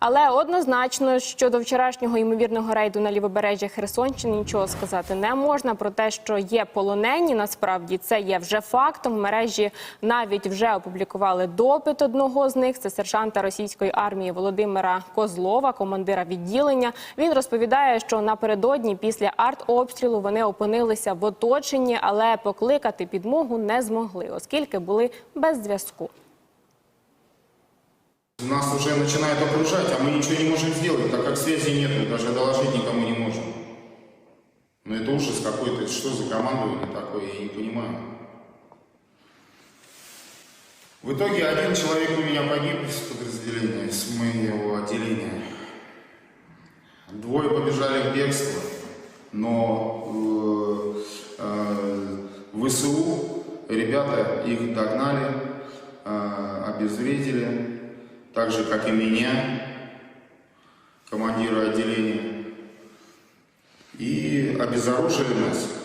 Але однозначно щодо вчорашнього ймовірного рейду на лівобережжя Херсонщини нічого сказати не можна. Про те, що є полонені, насправді це є вже фактом. В мережі навіть вже опублікували допит одного з них. Це сержанта російської армії Володимира Козлова, командира відділення. Він розповідає, що напередодні після артобстрілу вони опинилися в оточенні, але покликати підмогу не змогли, оскільки були без зв'язку. Нас уже начинают окружать, а мы ничего не можем сделать, так как связи нету, даже доложить никому не можем. Но это ужас какой-то, что за командование такое, я не понимаю. В итоге один человек у меня погиб из подразделения, с моего отделения. Двое побежали в бегство, но э, э, ВСУ ребята их догнали, э, обезвредили, так же, как и меня, командира отделения, и обезоружили нас.